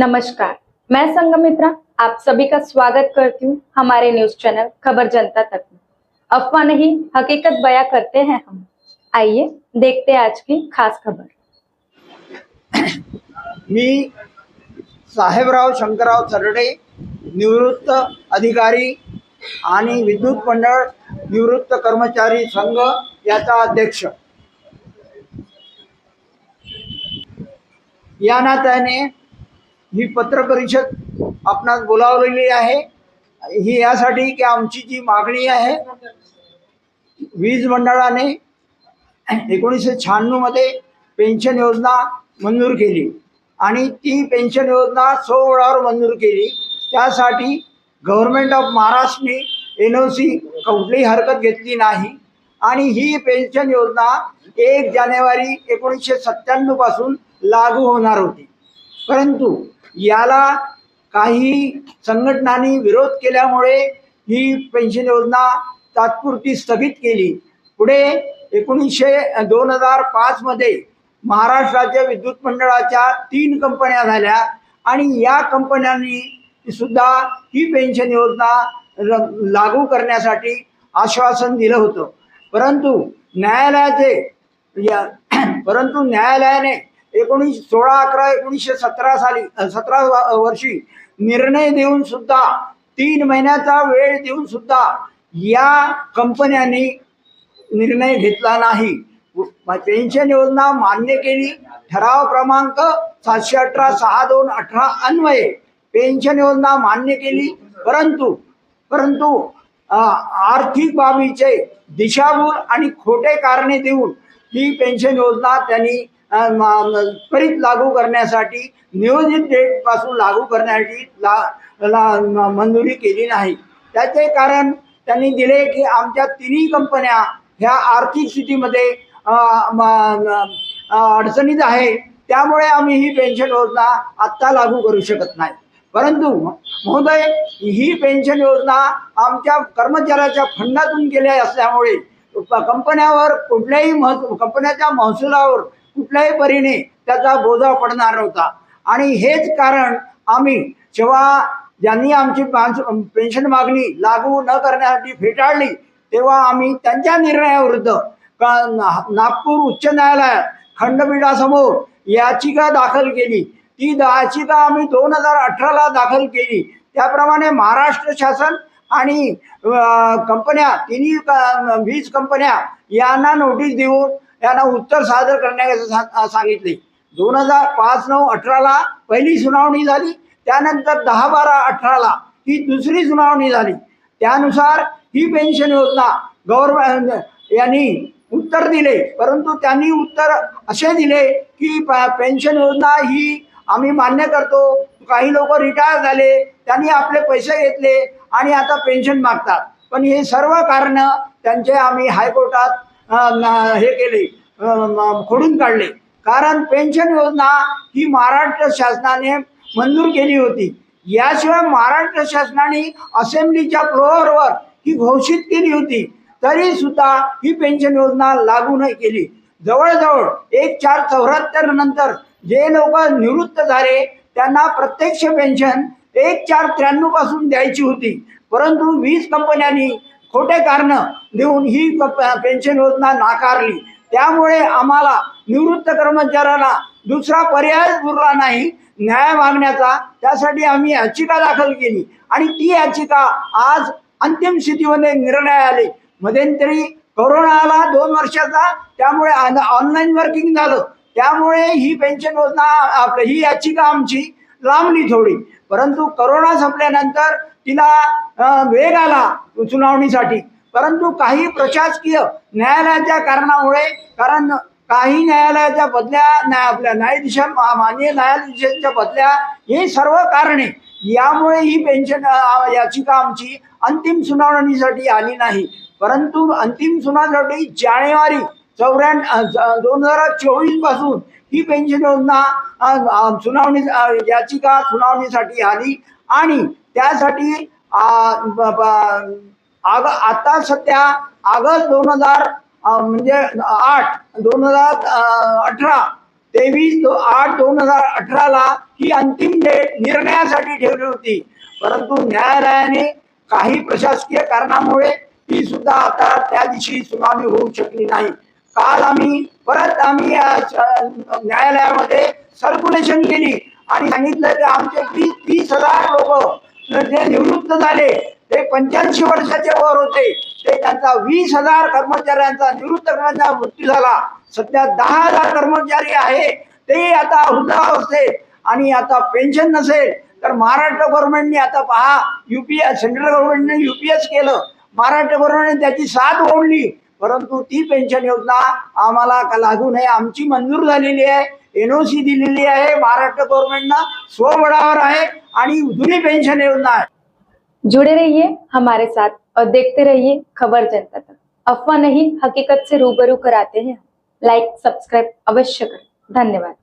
नमस्कार मैं संगमित्रा आप सभी का स्वागत करती हूँ हमारे न्यूज चैनल खबर जनता तक में। अफवाह नहीं हकीकत बयां करते हैं हम। आइए देखते हैं आज की खास खबर। मी साहेबराव शंकरराव तरडे निवृत्त अधिकारी आणि विद्युत मंडळ निवृत्त कर्मचारी संघ याचा अध्यक्ष। या नात्याने ही पत्रपरिषद आपणास बोलावलेली आहे. ही यासाठी की आमची जी मागणी आहे वीज मंडळाने एकोणीसशे शहाण्णवमध्ये पेन्शन योजना मंजूर केली आणि ती पेन्शन योजना सोवळावर मंजूर केली. त्यासाठी गव्हर्मेंट ऑफ महाराष्ट्रने एन ओ सी कुठलीही हरकत घेतली नाही. आणि ही पेन्शन योजना एक जानेवारी एकोणीसशे सत्त्याण्णवपासून लागू होणार होती. परंतु याला काही संघटनांनी विरोध केल्यामुळे ही पेन्शन योजना तात्पुरती स्थगित केली. पुढे एकोणीसशे दोन हजार पाचमध्ये महाराष्ट्राच्या विद्युत मंडळाच्या तीन कंपन्या झाल्या आणि या कंपन्यांनी सुद्धा ही पेन्शन योजना लागू करण्यासाठी आश्वासन दिलं होतं. परंतु न्यायालयाचे या परंतु न्यायालयाने एकोणीस सोळा अकरा एकोणीसशे सतरा साली सतरा वर्षी निर्णय देऊन सुद्धा तीन महिन्याचा वेळ देऊन सुद्धा या कंपन्यांनी निर्णय घेतला नाही. पेन्शन योजना मान्य केली. ठराव क्रमांक सातशे अठरा सहा दोन अठरा अन्वये. पेन्शन योजना मान्य केली. परंतु परंतु आर्थिक बाबीचे दिशाभूल आणि खोटे कारणे देऊन ही पेन्शन योजना त्यांनी त्वरित लागू करण्यासाठी नियोजित डेटपासून लागू करण्यासाठी ला ला- मंजुरी केली नाही. त्याचे कारण त्यांनी दिले की आमच्या तिन्ही कंपन्या ह्या आर्थिक स्थितीमध्ये अडचणीत आहे. त्यामुळे आम्ही ही पेन्शन योजना आत्ता लागू करू शकत नाही. परंतु महोदय ही पेन्शन योजना आमच्या कर्मचाऱ्याच्या फंडातून गेल्या असल्यामुळे कंपन्यावर कुठल्याही महसूल कंपन्याच्या महसुलावर कुठल्याही परीने त्याचा बोजा पडणार नव्हता. आणि हेच कारण आम्ही जेव्हा ज्यांनी आमची पेन्शन मागणी लागू न करण्यासाठी फेटाळली तेव्हा आम्ही त्यांच्या निर्णयाविरुद्ध का- ना- नागपूर उच्च न्यायालयात खंडपीठासमोर याचिका दाखल केली. ती याचिका आम्ही दोन हजार अठराला दाखल केली. त्याप्रमाणे महाराष्ट्र शासन आणि कंपन्या तिन्ही वीज कंपन्या यांना नोटीस देऊन यांना उत्तर सादर करण्याचं सा- सांगितले. दोन हजार पाच नऊ अठराला पहिली सुनावणी झाली. त्यानंतर दहा बारा अठराला ही दुसरी सुनावणी झाली. त्यानुसार ही पेन्शन योजना गव्हर्नमेंट यांनी उत्तर दिले. परंतु त्यांनी उत्तर असे दिले की पेन्शन योजना ही आम्ही मान्य करतो. काही लोक रिटायर झाले. त्यांनी आपले पैसे घेतले आणि आता पेन्शन मागतात. पण हे सर्व कारणं त्यांचे आम्ही हायकोर्टात हे केले. खोडून काढले. कारण पेन्शन योजना ही महाराष्ट्र शासनाने मंजूर केली होती. याशिवाय महाराष्ट्र शासनाने असेंब्लीच्या फ्लोअरवर ही घोषित केली होती. तरी सुद्धा ही पेन्शन योजना लागू नाही केली. जवळजवळ एक चार चौऱ्याहत्तर नंतर जे लोक निवृत्त झाले त्यांना प्रत्यक्ष पेन्शन एक चार त्र्याण्णवपासून द्यायची होती. परंतु वीज कंपन्यांनी खोटे कारण देऊन ही पेन्शन योजना नाकारली. त्यामुळे आम्हाला निवृत्त कर्मचाऱ्याला दुसरा पर्याय उरला नाही न्याय मागण्याचा. त्यासाठी आम्ही याचिका दाखल केली. आणि ती याचिका आज अंतिम स्थितीमध्ये निर्णय आले मध्यंतरी कोरोना आला दोन वर्षाचा त्यामुळे ऑनलाईन वर्किंग झालं. त्यामुळे ही पेन्शन योजना आपलं ही याचिका आमची लांबली थोडी. परंतु करोना संपल्यानंतर तिला वेग आला सुनावणीसाठी. परंतु काही प्रशासकीय न्यायालयाच्या कारणामुळे कारण काही न्यायालयाच्या बदल्या न्याय आपल्या न्यायाधीशां मा- माननीय न्यायाधीशांच्या बदल्या हे सर्व कारणे. यामुळे ही पेन्शन याचिका आमची अंतिम सुनावणीसाठी आली नाही. परंतु अंतिम सुनावणीसाठी जानेवारी चौऱ्या दोन हजार चोवीसपासून ही पेन्शन योजना सुनावणी याचिका सुनावणीसाठी आली आणि त्यासाठी आग आता सध्या ऑगस्ट दोन हजार म्हणजे आठ दोन हजार अठरा तेवीस दो आठ दोन हजार अठराला ही अंतिम डेट निर्णयासाठी ठेवली होती. परंतु न्यायालयाने काही प्रशासकीय कारणामुळे ती सुद्धा आता त्या दिवशी सुनावणी होऊ शकली नाही. काल आम्ही परत आम्ही न्यायालयामध्ये सर्क्युलेशन केली. आणि सांगितलं की आमचे तीस तीस हजार लोक जे निवृत्त झाले ते पंच्याऐंशी वर्षाचे वर होते. ते त्यांचा वीस हजार कर्मचाऱ्यांचा निवृत्त कर्मचाऱ्यांचा मृत्यू झाला. सध्या दहा हजार कर्मचारी आहे. ते आता वृद्धावस्थेत आणि आता पेन्शन नसेल तर महाराष्ट्र गव्हर्नमेंटने आता पहा युपीएस सेंट्रल गव्हर्नमेंटने युपीएस केलं. महाराष्ट्र गव्हर्नमेंटने त्याची साथ ओढली. परंतु ती पेन्शन योजना आम्हाला का लागू नये? आमची मंजूर झालेली आहे. एनओसी दिलेली आहे. महाराष्ट्र गव्हर्नमेंटनं स्वबळावर आहे आणि जुनी पेन्शन योजना आहे. जुड़े रहिए हमारे साथ और देखते रहिए खबर जनता तक. अफवाह नहीं हकीकत से रूबरू कराते हैं लाइक सब्सक्राइब अवश्य करें. धन्यवाद.